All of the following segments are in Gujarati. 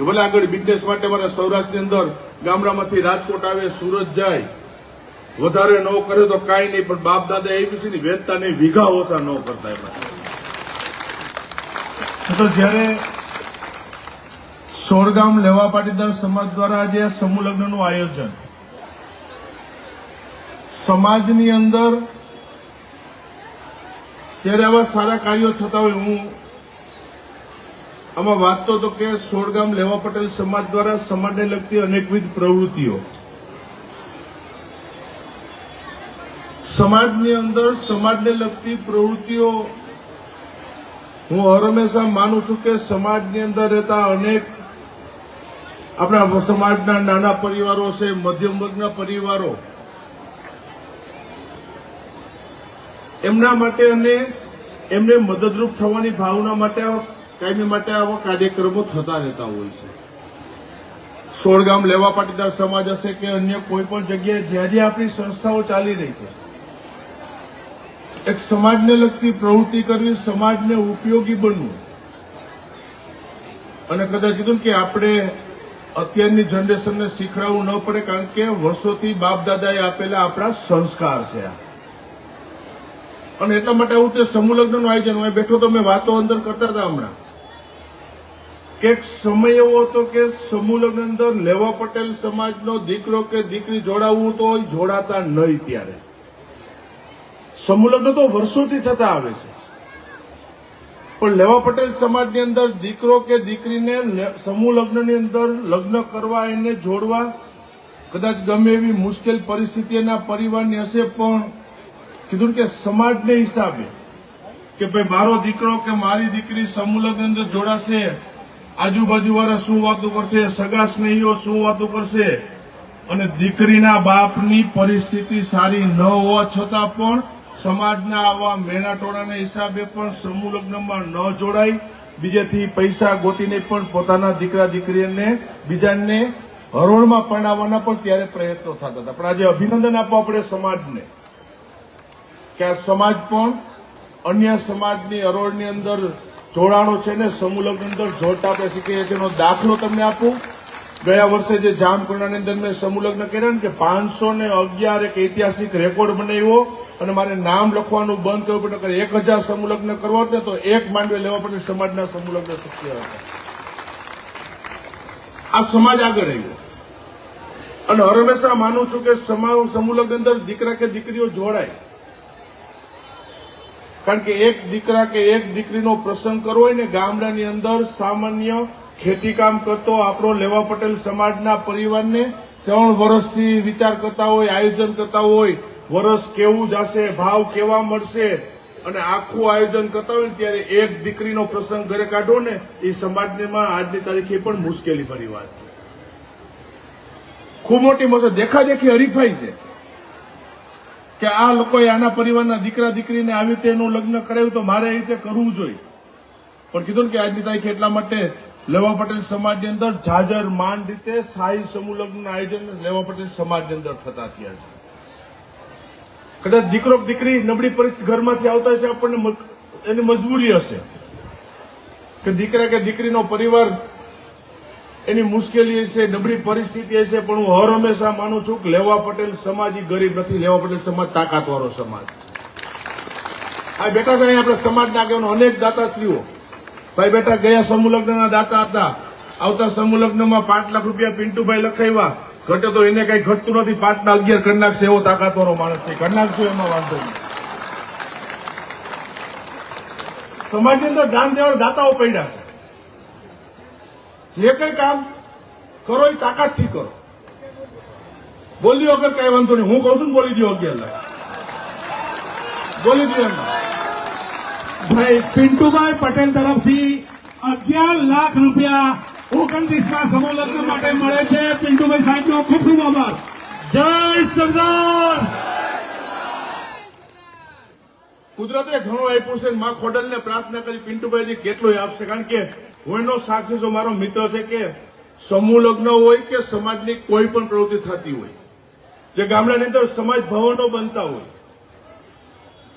કે ભલે આગળ બિઝનેસ માટે મારે સૌરાષ્ટ્રની અંદર ગામડામાંથી રાજકોટ આવે, સુરત જાય, વધારે ન કરે તો કાંઈ નહીં, પણ બાપ દાદા એબીસી ની વેચતા નહીં, વીઘા ઓછા ન કરતા એમાં. તો જ્યારે સોરગામ લેવા પાટીદાર સમાજ દ્વારા આજે સમૂહ લગ્નનું આયોજન, સમાજની અંદર જ્યારે આવા સારા કાર્યો થતા હોય, હું આમાં વાત તો કે સોળગામ લેવા પટેલ સમાજ દ્વારા સમાજને લગતી અનેકવિધ પ્રવૃત્તિઓ. સમાજની અંદર સમાજને લગતી પ્રવૃત્તિઓ હું હર હંમેશા માનું છું કે સમાજની અંદર રહેતા અનેક આપણા સમાજના નાના પરિવારો છે, મધ્યમ વર્ગના પરિવારો, એમના માટે અને એમને મદદરૂપ થવાની ભાવના માટે કાયમી માટે આવા કાર્યક્રમો થતા રહેતા હોય છે. સોળગામ લેવા પાટીદાર સમાજ હશે કે અન્ય કોઈ પણ જગ્યાએ, જ્યાં જ્યાં આપણી સંસ્થાઓ ચાલી રહી છે. એક સમાજને લગતી પ્રવૃત્તિ કરવી સમાજને ઉપયોગી બનવું. અને કદાચ કીધું કે આપણે અત્યારની જનરેશનને શીખડાવવું ન પડે, કારણ કે વર્ષોથી બાપ દાદાએ આપેલા આપણા સંસ્કાર છે આ. અને એટલા માટે આવું તે સમૂહ લગ્નનું આયોજન હોય. બેઠો તો મેં વાતો અંદર કરતા હતા હમણાં. કે સમય એવો હતો કે સમૂહ લગ્ન અંદર લેવા પટેલ સમાજનો દીકરો કે દીકરી જોડાવવું તો જોડાતા નહીં ત્યારે. સમૂહ તો વર્ષોથી થતા આવે છે. પણ લેવા પટેલ સમાજની અંદર દીકરો કે દીકરીને સમૂહલગ્નની સમૂહ લગ્નની અંદર લગ્ન કરવા એને જોડવા કદાચ ગમે એવી મુશ્કેલ પરિસ્થિતિ એના પરિવારની હશે, પણ કીધું કે સમાજને હિસાબે કે ભાઈ મારો દીકરો કે મારી દીકરી સમૂહ લગ્ન અંદર જોડાશે આજુબાજુ વાળા શું વાતો કરશે? સગા સ્નેહીઓ શું વાતો કરશે? અને દીકરીના બાપની પરિસ્થિતિ સારી ન હોવા છતાં પણ સમાજના આવા મેણાટોળાના હિસાબે પણ સમૂહ લગ્નમાં ન જોડાય. બીજેથી પૈસા ગોતીને પણ પોતાના દીકરા દીકરીને બીજાને હરોળમાં પરણાવવાના પણ ત્યારે પ્રયત્નો થતા હતા. પણ આજે અભિનંદન આપવા પડે સમાજને. કે આ સમાજ પણ અન્ય સમાજની હરોળની અંદર જોડાણો છે ને, સમૂહ લગ્ન અંદર જોડતા આપણે શીખીએ છીએ દાખલો તમને આપું. ગયા વર્ષે જે જામકુંડાની અંદર મેં સમૂહ લગ્ન કર્યા ને, કે પાંચસો ને અગિયાર એક ઐતિહાસિક રેકોર્ડ બનાવ્યો અને મારે નામ લખવાનું બંધ કરવું પડે એક હજાર સમૂહ લગ્ન કરવા ને, તો એક માંડવે લેવા પડે, સમાજના સમૂહ લગ્ન શક્ય હતા. આ સમાજ આગળ આવ્યો. અને હંમેશા માનું છું કે સમા- સમૂહ લગ્ન અંદર દીકરા કે દીકરીઓ જોડાય. કારણ કે એક દીકરા કે એક દીકરીનો પ્રસંગ કરવો હોય ને ગામડાની અંદર સામાન્ય ખેતીકામ કરતો આપણો લેવા પટેલ સમાજના પરિવારને ત્રણ વર્ષથી વિચાર કરતા હોય, આયોજન કરતા હોય વરસ કેવું જશે, ભાવ કેવા મળશે અને આખું આયોજન કરતા હોય ત્યારે એક દીકરીનો પ્રસંગ ઘરે કાઢો ને, એ સમાજમાં આજની તારીખે પણ મુશ્કેલી ભરી વાત છે. ખૂબ મોટી મસર દેખાદેખી હરીફાઈ છે. કે આ લોકોએ આના પરિવારના દીકરા દીકરીને આવી રીતે એનું લગ્ન કરાવ્યું તો મારે એ રીતે કરવું જોઈએ. પણ કીધું ને કે આજની તારીખે એટલા માટે લેવા પટેલ સમાજની અંદર જાજર માન રીતે શાહી સમૂહ લગ્નના આયોજન લેવા પટેલ સમાજની અંદર થતા થયા છે. કદાચ દીકરો દીકરી નબળી પરિસ્થિતિ ઘરમાંથી આવતા છે આપણને એની મજબૂરી હશે. કે દીકરા કે દીકરીનો પરિવાર એની મુશ્કેલી હશે નબળી પરિસ્થિતિ હશે પણ હું હર હંમેશા માનું છું કે લેવા પટેલ સમાજ ગરીબ નથી. લેવા પટેલ સમાજ તાકાતવાળો સમાજ. આ બેટા સાહેબ, આપણે સમાજના આગેવાનો, અનેક દાતાશ્રીઓ. ભાઈ બેટા, ગયા સમૂહલગ્નના દાતા હતા. આવતા સમૂહલગ્નમાં પાંચ લાખ રૂપિયા પિન્ટુભાઈ લખાવ્યા. ઘટે તો એને કઈ ઘટતું નથી. પાંચ ના અગિયાર કરી નાખશે એવો તાકાતવાળો માણસ છે. કરી નાખશું એમાં વાંધો નહીં. સમાજની અંદર દાન દેવાના દાતાઓ પડ્યા છે. જે કઈ કામ કરો એ તાકાતથી કરો. બોલી વગર કઈ વાંધો નહીં. હું કહું છું ને બોલી દો અગિયાર બોલી દો એમ ભાઈ પિન્ટુભાઈ પટેલ તરફથી અગિયાર લાખ રૂપિયા ઓગણત્રીસમાં સમૂહ લગ્ન માટે મળે છે. પિન્ટુભાઈ સાહેબનો ખૂબ ખૂબ આભાર. જય સરદાર! કુદરતે ઘણું આપ્યું છે માં ખોડલને પ્રાર્થના કરી, પિન્ટુભાઈજી કેટલું આપશે? કારણ કે હું એનો સાક્ષી છું, મારો મિત્ર છે કે સમૂહ લગ્ન હોય કે સમાજની કોઈ પણ પ્રવૃત્તિ થતી હોય, જે ગામડાની અંદર સમાજ ભવનો બનતા હોય.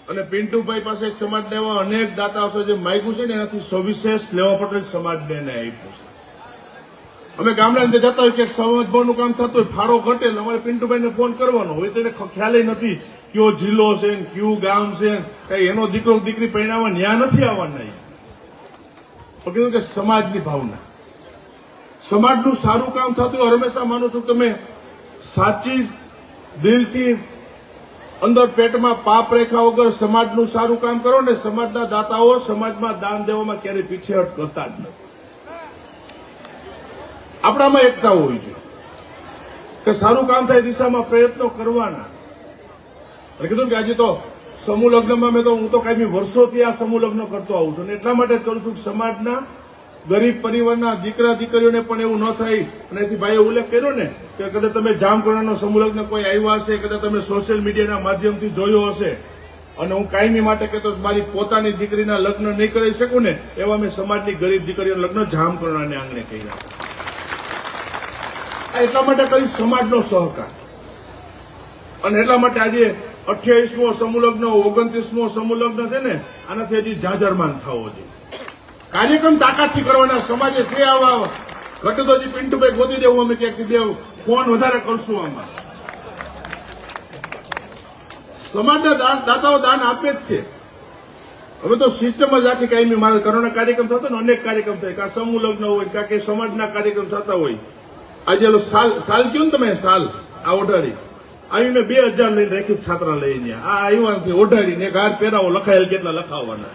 અને પિન્ટુભાઈ પાસે સમાજ એવા અનેક દાતાઓ છે જે માગ્યું છે ને એનાથી સવિશેષ લેવા પટેલ સમાજને એને આપ્યું છે. અમે ગામડા અંદર જતા હોય કે સમાજ ભવનનું કામ થતું હોય, ફાળો ઘટે એટલે અમારે પિન્ટુભાઈને ફોન કરવાનો હોય તો એને ખ્યાલ નથી કયો જિલ્લો છે કયું ગામ છે? કઈ એનો દીકરો દીકરી પરિણામ ન્યા નથી આવવાના. પણ કે સમાજની ભાવના. સમાજનું સારું કામ થતું હોય, હંમેશા માનું છું તમે સાચી દિલથી અંદર પેટમાં પાપ રેખા વગર સમાજનું સારું કામ કરો ને સમાજના દાતાઓ સમાજમાં દાન દેવામાં ક્યારેય પીછેહટ કરતા જ નથી. આપણામાં એકતા હોવી જોઈએ. કે સારું કામ થાય દિશામાં પ્રયત્નો કરવાના. કીધું કે આજે તો સમૂહ લગ્નમાં મેં તો હું તો કાંઈ વર્ષોથી આ સમૂહ લગ્ન કરતો આવું છું. અને એટલા માટે કરું છું કે સમાજના ગરીબ પરિવારના દીકરા દીકરીઓને પણ એવું ન થાય. અને એથી ભાઈએ ઉલ્લેખ કર્યો ને કે કદાચ તમે જામકરણનો સમૂહ લગ્ન કોઈ આવ્યા હશે, કદાચ તમે સોશિયલ મીડિયાના માધ્યમથી જોયો હશે. અને હું કાયમી માટે કહેતો મારી પોતાની દીકરીના લગ્ન નહીં કરી શકું ને એવા મેં સમાજની ગરીબ દીકરીઓના લગ્ન જામકરણાને આંગણે કહી નાખ્યા આ એટલા માટે કરી સમાજનો સહકાર. અને એટલા માટે આજે અઠ્યાવીસમો સમુલગ્ન, ઓગણત્રીસમો સમુલગ્ન છે ને, આનાથી હજી જાજરમાન થવો જોઈએ કાર્યક્રમ તાકાતથી કરવાના સમાજે છે આવા ઘટે તો હજી પિન્ટુભાઈ ગોતી દેવું, અમે ક્યાંક બે ફોન વધારે કરશું આમાં. સમાજના દાતાઓ દાન આપે જ છે. હવે તો સિસ્ટમ જ આખી કાયમી. મારે કરોના કાર્યક્રમ થતો ને અનેક કાર્યક્રમ થાય. કાં સમૂહ હોય, કાં કે સમાજના કાર્યક્રમ થતા હોય. આજે સાલ સાલ કયો ને તમે? સાલ. આ ઓઢાડી આવી મેં બે હજાર લઈને રાખી છાત્રા લઈને આ આવ્યા ઓઢાડીને ગાર હાર પહેરાવો, લખાયેલ કેટલા લખાવવાના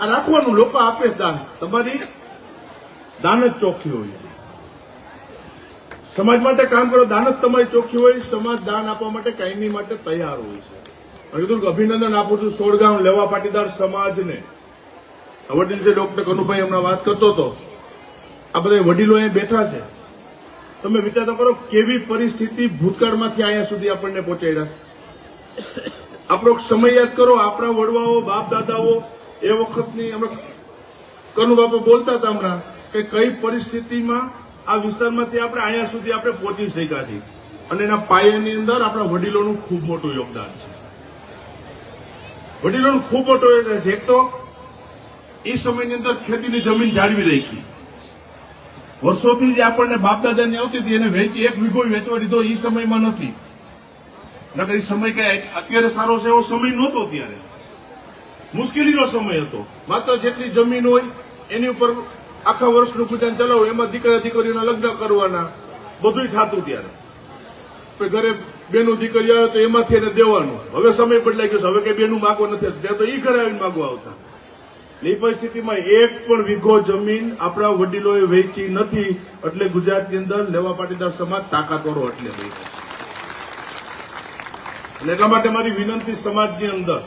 આ રાખવાનું લોકો આપે દાન. તમારી દાન જ ચોખ્ખી હોય. સમાજ માટે કામ કરો, દાન જ તમારી ચોખ્ખી હોય. સમાજ દાન આપવા માટે કાયમી માટે તૈયાર હોય છે. અને કીધું કે અભિનંદન આપું છું સોળગામ લેવા પાટીદાર સમાજને. વડીલ છે ડોક્ટર કનુભાઈ, હમણાં વાત કરતો હતો. આ બધા વડીલો અહીંયા બેઠા છે. તમે વિચાર કરો કેવી પરિસ્થિતિ ભૂતકાળમાંથી અહીંયા સુધી આપણને પહોંચાડ્યા છે. આપણો સમય યાદ કરો, આપણા વડવાઓ બાપ દાદાઓ એ વખતની હમણાં કનુ બાપા બોલતા હતા હમણાં કે કઈ પરિસ્થિતિમાં આ વિસ્તારમાંથી આપણે અહીંયા સુધી આપણે પહોંચી શક્યા છીએ. અને એના પાયાની અંદર આપણા વડીલોનું ખૂબ મોટું યોગદાન છે. વડીલોનું ખૂબ મોટું યોગદાન છે. એક તો એ સમયની અંદર ખેતીની જમીન જાળવી રાખી. વર્ષોથી જે આપણને બાપ દાદાની આવતી હતી, એને વેચી, એક વીઘો વેચવા દીધો એ સમયમાં નથી. નકર એ સમય કઈ અત્યારે સારો છે એવો સમય નહોતો ત્યારે. મુશ્કેલીનો સમય હતો. માત્ર જેટલી જમીન હોય, એની ઉપર આખા વર્ષનું ગુજરાન ચલાવવું એમાં દીકરા દીકરીઓના લગ્ન કરવાના બધું થતું ત્યારે. ઘરે બેનું દીકરી આવે તો એમાંથી એને દેવાનું. હવે સમય બદલાઈ ગયો છે. હવે કઈ બેનું માગવા નથી ત્યાં તો એ ઘરે આવીને માગવા આવતા. એ પરિસ્થિતિમાં એક પણ વીઘો જમીન આપણા વડીલોએ વેચી નથી, એટલે ગુજરાતની અંદર લેવા પાટીદાર સમાજ તાકાતવાળો એટલે થઈ અને એટલા માટે મારી વિનંતી સમાજની અંદર,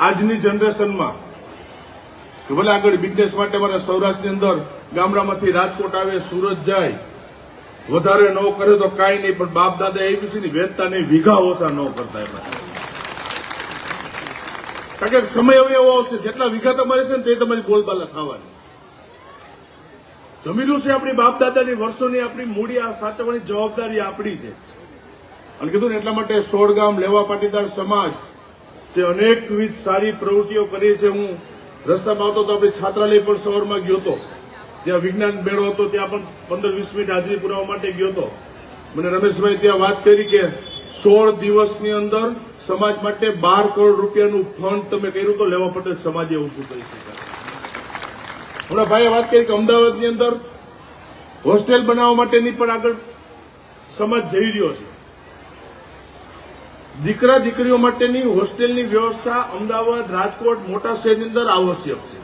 આજની જનરેશનમાં, કે ભલે આગળ બિઝનેસ માટે મારે સૌરાષ્ટ્રની અંદર ગામડામાંથી રાજકોટ આવે, સુરત જાય, વધારે ન કરે તો કાંઈ નહીં, પણ બાપ દાદા એબીસીની વેચતા નહીં, વીઘા ઓછા ન કરતા એમાં. કારણ કે સમય હવે એવો આવશે જેટલા વીઘા તમારે છે ને તે તમારી બોલબાલા થવાની જમીનું છે આપણી બાપ દાદાની વર્ષોની આપણી મૂડી સાચવવાની જવાબદારી આપણી છે. અને કીધું ને, એટલા માટે સોળગામ લેવા પાટીદાર સમાજ જે અનેકવિધ સારી પ્રવૃત્તિઓ કરી છે. હું રસ્તામાં આવતો તો આપણે છાત્રાલય પણ સવારમાં ગયો હતો. જ્યાં વિજ્ઞાન મેળો હતો, ત્યાં પણ પંદર વીસ મિનિટ હાજરી પુરાવા માટે ગયો હતો. મને રમેશભાઈ ત્યાં વાત કરી કે સોળ દિવસની અંદર સમાજ માટે બાર કરોડ રૂપિયાનું ફંડ તમે કર્યું તો લેવા પટેલ સમાજે ઊભું કરી શકાય. હમણાં ભાઈએ વાત કરી કે અમદાવાદની અંદર હોસ્ટેલ બનાવવા માટેની પણ આગળ સમાજ જઈ રહ્યો છે. દીકરા દીકરીઓ માટેની હોસ્ટેલની વ્યવસ્થા અમદાવાદ, રાજકોટ, મોટા શહેરની અંદર આવશ્યક છે.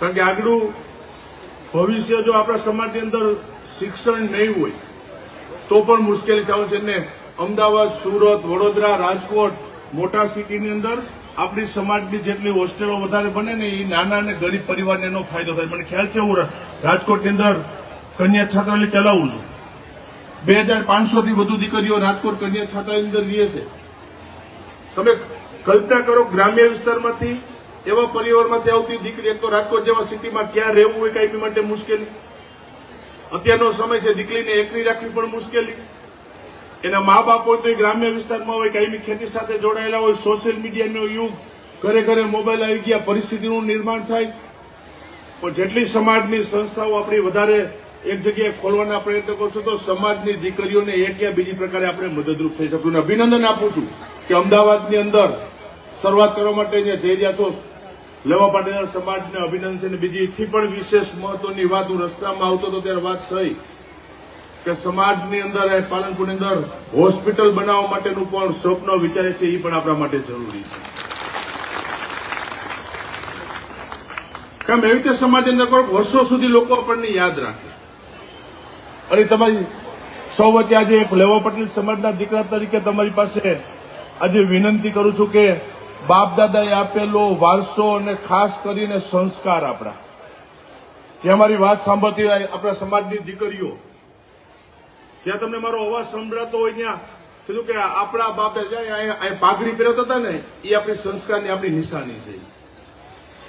કારણ કે આગળ ભવિષ્ય જો આપણા સમાજની અંદર શિક્ષણ નહીં હોય તો પણ મુશ્કેલી થવાનું છે ને અમદાવાદ, સુરત, વડોદરા, રાજકોટ, મોટા સિટીની અંદર આપણી સમાજની જેટલી હોસ્ટેલો વધારે બને ને એ નાના અને ગરીબ પરિવારને એનો ફાયદો થાય. મને ખ્યાલ છે હું રાજકોટની અંદર કન્યા છાત્રાલય ચલાવું છું. બે હજાર પાંચસોથી વધુ દીકરીઓ રાજકોટ કન્યા છાત્રાલયની અંદર રહે છે. તમે કલ્પના કરો ગ્રામ્ય વિસ્તારમાંથી એવા પરિવારમાંથી આવતી દીકરી એક તો રાજકોટ જેવા સિટીમાં ક્યાં રહેવું હોય કાંઈ માટે મુશ્કેલી. અત્યારનો સમય છે, દીકરીને એકલી રાખવી પણ મુશ્કેલી. એના મા બાપ હોય તો ગ્રામ્ય વિસ્તારમાં હોય, કાયમી ખેતી સાથે જોડાયેલા હોય સોશિયલ મીડિયાનો યુગ ઘરે ઘરે મોબાઈલ આવી ગયા, પરિસ્થિતિનું નિર્માણ થાય. પણ જેટલી સમાજની સંસ્થાઓ આપણી વધારે એક જગ્યાએ ખોલવાના પ્રયત્ન કરશો તો સમાજની દીકરીઓને એક યા બીજી પ્રકારે આપણે મદદરૂપ થઈ શકશું અભિનંદન આપું છું કે અમદાવાદની અંદર શરૂઆત કરવા માટે જઈ રહ્યા છો. લેવા પાટીદાર સમાજને અભિનંદન છે બીજી એથી પણ વિશેષ મહત્વની વાત હું રસ્તામાં આવતો હતો ત્યારે વાત થઈ કે સમાજની અંદર પાલનપુરની અંદર હોસ્પિટલ બનાવવા માટેનું પણ સ્વપ્ન વિચારે છે એ પણ આપણા માટે જરૂરી છે. કેમ, એવી રીતે સમાજની અંદર કરો વર્ષો સુધી લોકો આપણને યાદ રાખે. અને તમારી સૌ વચ્ચે આજે એક લેવા પટેલ સમાજના દીકરા તરીકે તમારી પાસે આજે વિનંતી કરું છું કે બાપ દાદાએ આપેલો વારસો અને ખાસ કરીને સંસ્કાર આપણા. જે અમારી વાત સાંભળતી હોય, આપણા સમાજની દીકરીઓ. જ્યાં તમને મારો અવાજ સંભળાતો હોય ત્યાં કીધું કે આપણા બાપ દાદા અહીંયા- અહીંયા પાઘડી પહેરતા હતા ને, એ આપણી સંસ્કારની આપણી નિશાની છે.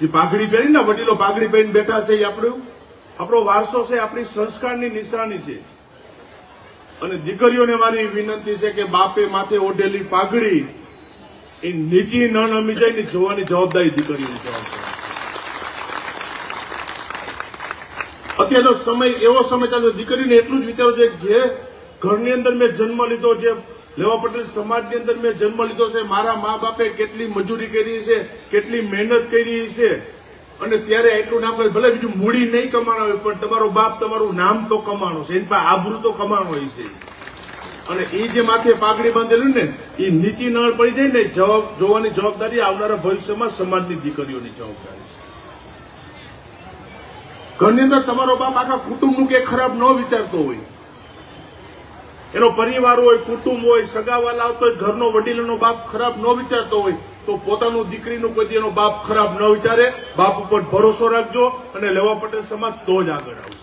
જે પાઘડી પહેરી ને, વડીલો પાઘડી પહેરીને બેઠા છે એ આપણું. આપણો વારસો છે, આપણી સંસ્કારની નિશાની છે. અને દીકરીઓને મારી વિનંતી છે કે બાપે માથે ઓઢેલી પાઘડી એ નીચી ન નમી જાય ને જોવાની જવાબદારી દીકરીઓની જવાબદારી અત્યારનો સમય, એવો સમય ચાલ્યો દીકરીને એટલું જ વિચારવું છે જે ઘરની અંદર મેં જન્મ લીધો છે લેવા પટેલ સમાજની અંદર મેં જન્મ લીધો છે, મારા મા બાપે કેટલી મજૂરી કરી છે, કેટલી મહેનત કરી છે, અને ત્યારે એટલું નામ કરે, ભલે બીજું મૂડી નહીં કમાણો હોય, પણ તમારો બાપ તમારું નામ તો કમાણો છે, એની પાસે આબરૂ તો કમાણો હોય છે. અને એ જે માથે પાઘડી બાંધેલું ને એ નીચી નળ પડી જાય ને, જવાબ જોવાની જવાબદારી આવનારા ભવિષ્યમાં સમાજની દીકરીઓની જવાબદારી છે. ઘરની અંદર તમારો બાપ આખા કુટુંબનું કે ખરાબ ન વિચારતો હોય. એનો પરિવાર હોય, કુટુંબ હોય, સગાવાલા આવતો હોય, ઘરનો વડીલનો બાપ ખરાબ ન વિચારતો હોય, તો પોતાનું દીકરીનું કોઈ એનો બાપ ખરાબ ન વિચારે. બાપ ઉપર ભરોસો રાખજો અને લેવા પટેલ સમાજ તો જ આગળ આવશે.